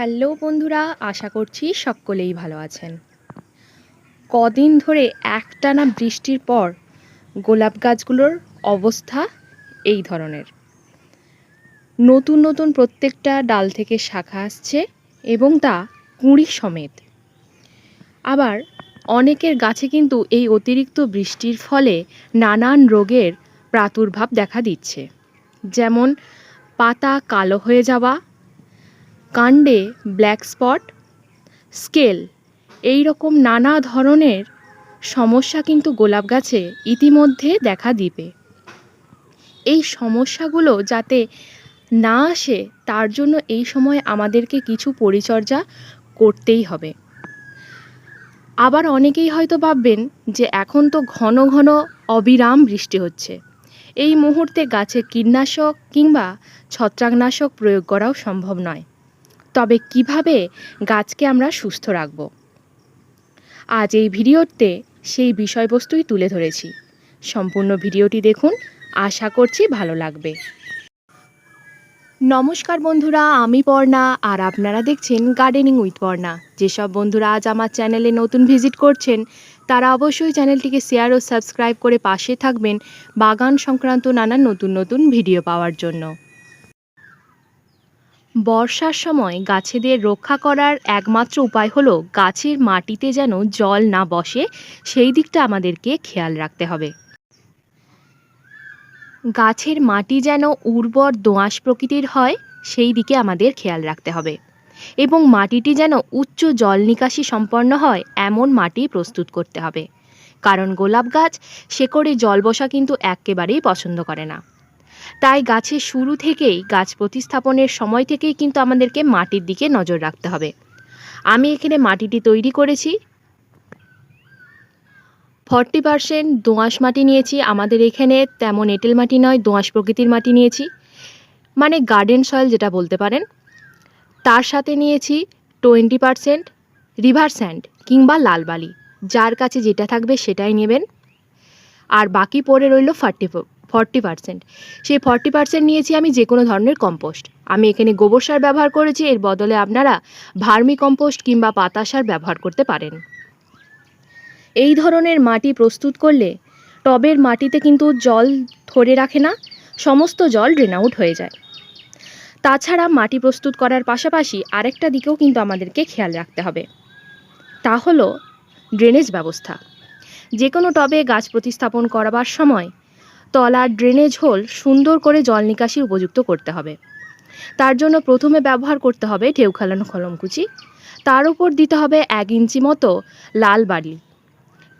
Hello বন্ধুরা, আশা করছি সকলেই ভালো আছেন। কদিন ধরে একটানা বৃষ্টির পর গোলাপ গাছগুলোর অবস্থা এই ধরনের। নতুন নতুন প্রত্যেকটা ডাল থেকে শাখা আসছে এবং তা কুঁড়ি সমেত। আবার অনেকের গাছে কিন্তু এই অতিরিক্ত বৃষ্টির ফলে নানান রোগের প্রাদুর্ভাব দেখা দিচ্ছে। যেমন পাতা কালো হয়ে যাওয়া কাণ্ডে ব্ল্যাক স্পট স্কেল এই রকম নানা ধরনের সমস্যা কিন্তু গোলাপ গাছে ইতিমধ্যে দেখা দিবে। এই সমস্যাগুলো যাতে না আসে, তার জন্য এই সময় আমাদেরকে কিছু পরিচর্যা করতেই হবে। আবার অনেকেই হয়তো ভাববেন যে এখন তো ঘন ঘন অবিরাম বৃষ্টি হচ্ছে। এই মুহূর্তে গাছে কীটনাশক কিংবা ছত্রাকনাশক প্রয়োগ করাও সম্ভব নয়। তবে কীভাবে গাছকে আমরা সুস্থ রাখব? আজ এই ভিডিওতে সেই বিষয়বস্তুই তুলে ধরেছি। সম্পূর্ণ ভিডিওটি দেখুন, আশা করছি ভালো লাগবে। নমস্কার বন্ধুরা, আমি পর্ণা, আর আপনারা দেখছেন গার্ডেনিং উইথ পর্ণা। যেসব বন্ধুরা আজ আমার চ্যানেলে নতুন ভিজিট করছেন, তারা অবশ্যই চ্যানেলটিকে শেয়ার ও সাবস্ক্রাইব করে পাশে থাকবেন বাগান সংক্রান্ত নানান নতুন নতুন ভিডিও পাওয়ার জন্য। বর্ষার সময় গাছেদের রক্ষা করার একমাত্র উপায় হলো গাছের মাটিতে যেন জল না বসে, সেই দিকটা আমাদেরকে খেয়াল রাখতে হবে। গাছের মাটি যেন উর্বর দোআঁশ প্রকৃতির হয়, সেই দিকে আমাদের খেয়াল রাখতে হবে। এবং মাটিটি যেন উচ্চ জল নিকাশি সম্পন্ন হয়, এমন মাটি প্রস্তুত করতে হবে। কারণ গোলাপ গাছ, শেকড়ে জল বসা কিন্তু একেবারেই পছন্দ করে না। তাই গাছের শুরু থেকেই গাছ প্রতিস্থাপনের সময় থেকেই কিন্তু আমাদেরকে মাটির দিকে নজর রাখতে হবে। আমি এখানে মাটিটি তৈরি করেছি। ফর্টি পারসেন্ট দোআঁশ মাটি নিয়েছি। আমাদের এখানে তেমন এঁটেল মাটি নয় দোআঁশ প্রকৃতির মাটি নিয়েছি। মানে গার্ডেন সয়েল যেটা বলতে পারেন। তার সাথে নিয়েছি টোয়েন্টি পারসেন্ট রিভার স্যান্ড কিংবা লাল বালি। যার কাছে যেটা থাকবে সেটাই নেবেন। আর বাকি পড়ে রইল ফার্টি ফর্টি পার্সেন্ট সেই ফর্টি পার্সেন্ট নিয়েছি আমি যে কোনো ধরনের কম্পোস্ট আমি এখানে গোবর সার ব্যবহার করেছি, এর বদলে আপনারা ভার্মি কম্পোস্ট কিংবা পাতা সার ব্যবহার করতে পারেন। এই ধরনের মাটি প্রস্তুত করলে টবের মাটিতে কিন্তু জল ধরে রাখে না, সমস্ত জল ড্রেন আউট হয়ে যায়। তাছাড়া মাটি প্রস্তুত করার পাশাপাশি আরেকটা দিকেও কিন্তু আমাদেরকে খেয়াল রাখতে হবে। তা হলো ড্রেনেজ ব্যবস্থা। যে কোনো টবে গাছ প্রতিস্থাপন করবার সময় তলার ড্রেনেজ হোল সুন্দর করে জল নিকাশি উপযুক্ত করতে হবে। তার জন্য প্রথমে ব্যবহার করতে হবে ঢেউ খেলানো কলমকুচি। তার উপর দিতে হবে এক ইঞ্চি মতো লাল বালি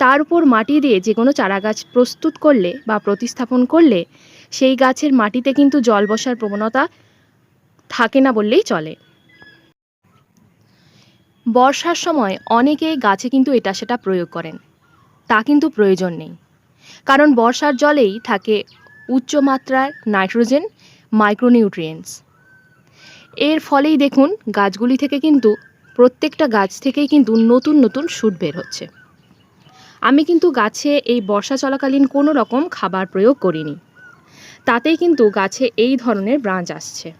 তার উপর মাটি দিয়ে যে কোনো চারা গাছ প্রস্তুত করলে বা প্রতিস্থাপন করলে সেই গাছের মাটিতে কিন্তু জল বসার প্রবণতা থাকে না বললেই চলে। বর্ষার সময় অনেকেই গাছে কিন্তু এটা সেটা প্রয়োগ করেন। তা কিন্তু প্রয়োজন নেই। কারণ বর্ষার জলেই থাকে উচ্চমাত্রার নাইট্রোজেন, মাইক্রোনিউট্রিয়েন্টস। এর ফলেই দেখুন, গাছগুলি থেকে কিন্তু, প্রত্যেকটা গাছ থেকেই কিন্তু নতুন নতুন শুট বের হচ্ছে। আমি কিন্তু গাছে এই বর্ষা চলাকালীন কোনো রকম খাবার প্রয়োগ করিনি। তাতেই কিন্তু গাছে এই ধরনের ব্রাঞ্চ আসছে।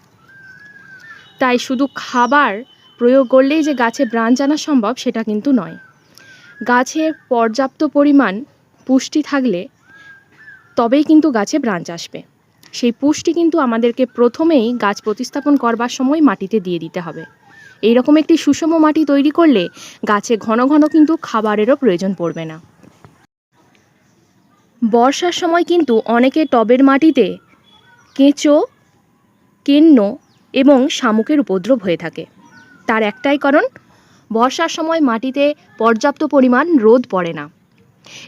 তাই শুধু খাবার প্রয়োগ করলেই যে গাছে ব্রাঞ্চ আনা সম্ভব, সেটা কিন্তু নয়। গাছের পর্যাপ্ত পরিমাণ পুষ্টি থাকলে তবেই কিন্তু গাছে ব্রাঞ্চ আসবে। সেই পুষ্টি কিন্তু আমাদেরকে প্রথমেই গাছ প্রতিস্থাপন করবার সময় মাটিতে দিয়ে দিতে হবে। এই রকম একটি সুষম মাটি তৈরি করলে গাছে ঘন ঘন কিন্তু খাবারেরও প্রয়োজন পড়বে না। বর্ষার সময় কিন্তু অনেকে টবের মাটিতে কেঁচো, কেন্ন এবং শামুকের উপদ্রব হয়ে থাকে। তার একটাই কারণ, বর্ষার সময় মাটিতে পর্যাপ্ত পরিমাণ রোদ পড়ে না।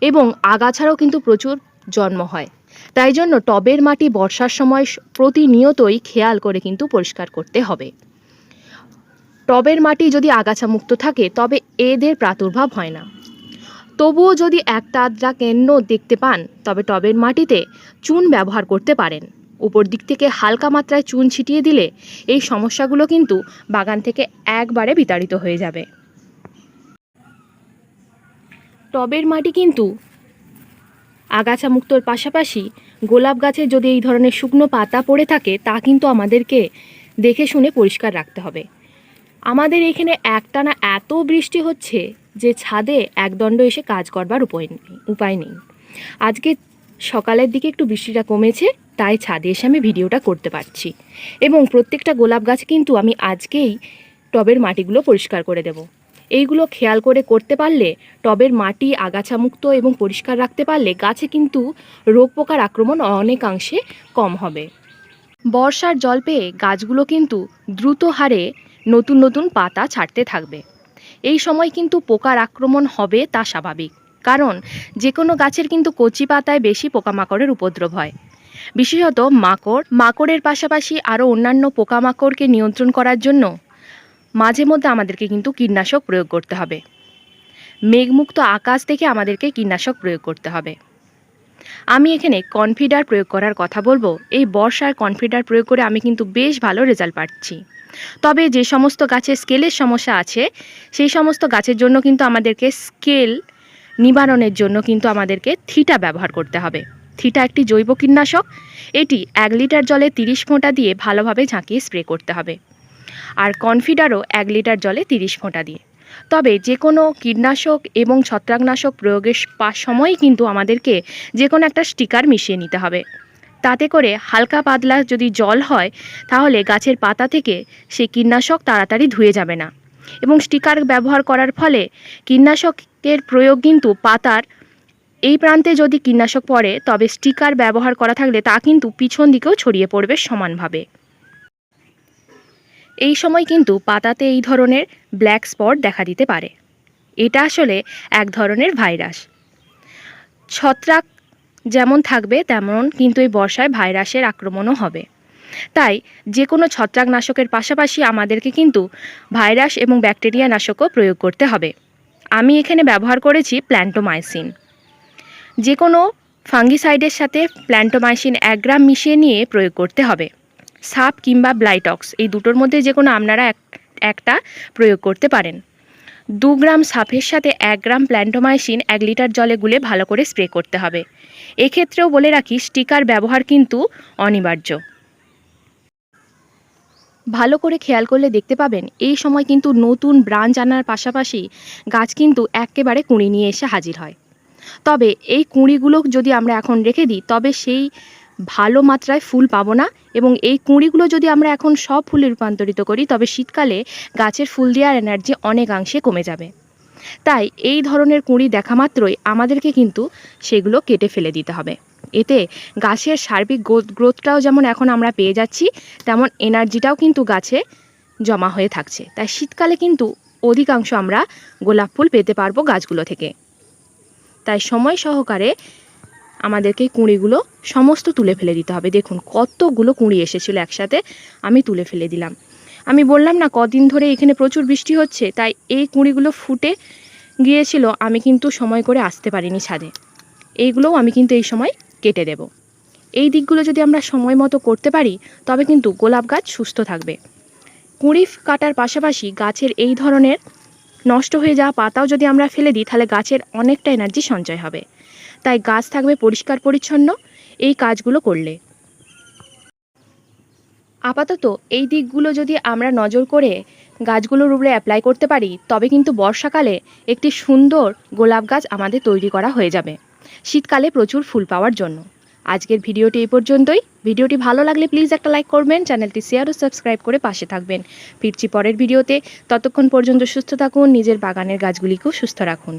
এবং আগাছারও কিন্তু প্রচুর জন্ম হয়। তাই জন্য টবের মাটি বর্ষার সময় প্রতিনিয়তই খেয়াল করে কিন্তু পরিষ্কার করতে হবে। টবের মাটি যদি আগাছা মুক্ত থাকে, তবে এদের প্রাদুর্ভাব হয় না। তবুও যদি একটা আদ্রা কেন্ন দেখতে পান, তবে টবের মাটিতে চুন ব্যবহার করতে পারেন। উপর দিক থেকে হালকা মাত্রায় চুন ছিটিয়ে দিলে এই সমস্যাগুলো কিন্তু বাগান থেকে একবারে বিতাড়িত হয়ে যাবে। টবের মাটি কিন্তু। আগাছা মুক্তর পাশাপাশি গোলাপ গাছে যদি এই ধরনের শুকনো পাতা পড়ে থাকে, তা কিন্তু আমাদেরকে দেখে শুনে পরিষ্কার রাখতে হবে। আমাদের এখানে একটানা এত বৃষ্টি হচ্ছে যে ছাদে একদণ্ড এসে কাজ করবার উপায় নেই উপায় নেই। আজকে সকালের দিকে একটু বৃষ্টিটা কমেছে, তাই ছাদে এসে আমি ভিডিওটা করতে পারছি। এবং প্রত্যেকটা গোলাপ গাছ কিন্তু আমি আজকেই টবের মাটিগুলো পরিষ্কার করে দেব। এইগুলো খেয়াল করে করতে পারলে টবের মাটি আগাছামুক্ত এবং পরিষ্কার রাখতে পারলে গাছে কিন্তু রোগ পোকার আক্রমণ অনেকাংশে কম হবে। বর্ষার জল পেয়ে গাছগুলো কিন্তু দ্রুত হারে নতুন নতুন পাতা ছাড়তে থাকবে। এই সময় কিন্তু পোকার আক্রমণ হবে তা স্বাভাবিক, কারণ যে কোনো গাছের কিন্তু কচি পাতায় বেশি পোকামাকড়ের উপদ্রব হয়। বিশেষত মাকড়, মাকড়ের পাশাপাশি আরও অন্যান্য পোকামাকড়কে নিয়ন্ত্রণ করার জন্য মাঝে মধ্যে আমাদেরকে কিন্তু কীটনাশক প্রয়োগ করতে হবে। মেঘমুক্ত আকাশ দেখে আমাদেরকে কীটনাশক প্রয়োগ করতে হবে। আমি এখানে কনফিডার প্রয়োগ করার কথা বলব। এই বর্ষার কনফিডার প্রয়োগ করে আমি কিন্তু বেশ ভালো রেজাল্ট পাচ্ছি। তবে যে সমস্ত গাছের স্কেলের সমস্যা আছে, সেই সমস্ত গাছের জন্য কিন্তু আমাদেরকে স্কেল নিবারণের জন্য কিন্তু আমাদেরকে থিটা ব্যবহার করতে হবে। থিটা একটি জৈব কীটনাশক। এটি এক লিটার জলে তিরিশ ফোঁটা দিয়ে ভালোভাবে ঝাঁকিয়ে স্প্রে করতে হবে। আর কনফিডারও এক লিটার জলে তিরিশ ফোঁটা দিয়ে। তবে যে কোনো কীটনাশক এবং ছত্রাকনাশক প্রয়োগের সময়ই কিন্তু আমাদেরকে যে কোনো একটা স্টিকার মিশিয়ে নিতে হবে। তাতে করে হালকা পাতলা যদি জল হয়, তাহলে গাছের পাতা থেকে সেই কীটনাশক তাড়াতাড়ি ধুয়ে যাবে না। এবং স্টিকার ব্যবহার করার ফলে কীটনাশকের প্রয়োগ কিন্তু পাতার এই প্রান্তে যদি কীটনাশক পড়ে, তবে স্টিকার ব্যবহার করা থাকলে তা কিন্তু পিছন দিকেও ছড়িয়ে পড়বে সমানভাবে। এই সময় কিন্তু পাতাতে এই ধরনের ব্ল্যাক স্পট দেখা দিতে পারে। এটা আসলে এক ধরনের ভাইরাস। ছত্রাক যেমন থাকবে, তেমন কিন্তু এই বর্ষায় ভাইরাসের আক্রমণও হবে। তাই যে কোনো ছত্রাকনাশকের পাশাপাশি আমাদেরকে কিন্তু ভাইরাস এবং ব্যাকটেরিয়া নাশকও প্রয়োগ করতে হবে। আমি এখানে ব্যবহার করেছি প্ল্যান্টোমাইসিন। যে কোনো ফাঙ্গিসাইডের সাথে প্ল্যান্টোমাইসিন এক গ্রাম মিশিয়ে নিয়ে প্রয়োগ করতে হবে। সাপ কিংবা ব্লাইটক্স, এই দুটোর মধ্যে যে কোনো আপনারা এক, একটা প্রয়োগ করতে পারেন। দু গ্রাম সাপের সাথে এক গ্রাম প্ল্যান্টোমাইসিন এক লিটার জলে গুলে ভালো করে স্প্রে করতে হবে। এক্ষেত্রেও বলে রাখি, স্টিকার ব্যবহার কিন্তু অনিবার্য। ভালো করে খেয়াল করলে দেখতে পাবেন, এই সময় কিন্তু নতুন ব্রাঞ্চ আনার পাশাপাশি গাছ কিন্তু একেবারে কুঁড়ি নিয়ে এসে হাজির হয়। তবে এই কুঁড়িগুলো যদি আমরা এখন রেখে দিই, তবে সেই ভালো মাত্রায় ফুল পাবো না এবং এই কুঁড়িগুলো যদি আমরা এখন সব ফুলে রূপান্তরিত করি, তবে শীতকালে গাছের ফুল দেওয়ার এনার্জি অনেকাংশে কমে যাবে। তাই এই ধরনের কুঁড়ি দেখা মাত্রই আমাদেরকে কিন্তু সেগুলো কেটে ফেলে দিতে হবে। এতে গাছের সার্বিক গ্রোথটাও যেমন এখন আমরা পেয়ে যাচ্ছি, তেমন এনার্জিটাও কিন্তু গাছে জমা হয়ে থাকছে। তাই শীতকালে কিন্তু অধিকাংশ আমরা গোলাপ ফুল পেতে পারব গাছগুলো থেকে। তাই সময় সহকারে আমাদেরকে কুঁড়িগুলো সমস্ত তুলে ফেলে দিতে হবে। দেখুন, কতগুলো কুঁড়ি এসেছিল একসাথে, আমি তুলে ফেলে দিলাম। আমি বললাম, না, কদিন ধরে এখানে প্রচুর বৃষ্টি হচ্ছে, তাই এই কুঁড়িগুলো ফুটে গিয়েছিল, আমি কিন্তু সময় করে আসতে পারিনি ছাদে। এইগুলোও আমি কিন্তু এই সময় কেটে দেব। এই দিকগুলো যদি আমরা সময় মতো করতে পারি, তবে কিন্তু গোলাপ গাছ সুস্থ থাকবে। কুঁড়ি কাটার পাশাপাশি গাছের এই ধরনের নষ্ট হয়ে যাওয়া পাতাও যদি আমরা ফেলে দিই, তাহলে গাছের অনেকটা এনার্জি সঞ্চয় হবে। তাই গাছ থাকবে পরিষ্কার পরিচ্ছন্ন। এই কাজগুলো করলে। আপাতত এই দিকগুলো যদি আমরা নজর করে গাছগুলোর উপরে অ্যাপ্লাই করতে পারি, তবে কিন্তু বর্ষাকালে একটি সুন্দর গোলাপ গাছ আমাদের তৈরি করা হয়ে যাবে। শীতকালে প্রচুর ফুল পাওয়ার জন্য। আজকের ভিডিওটি এই পর্যন্তই। ভিডিওটি ভালো লাগলে প্লিজ একটা লাইক করবেন চ্যানেলটি শেয়ার ও সাবস্ক্রাইব করে পাশে থাকবেন। ফিরছি পরের ভিডিওতে। ততক্ষণ পর্যন্ত সুস্থ থাকুন, নিজের বাগানের গাছগুলিকেও সুস্থ রাখুন।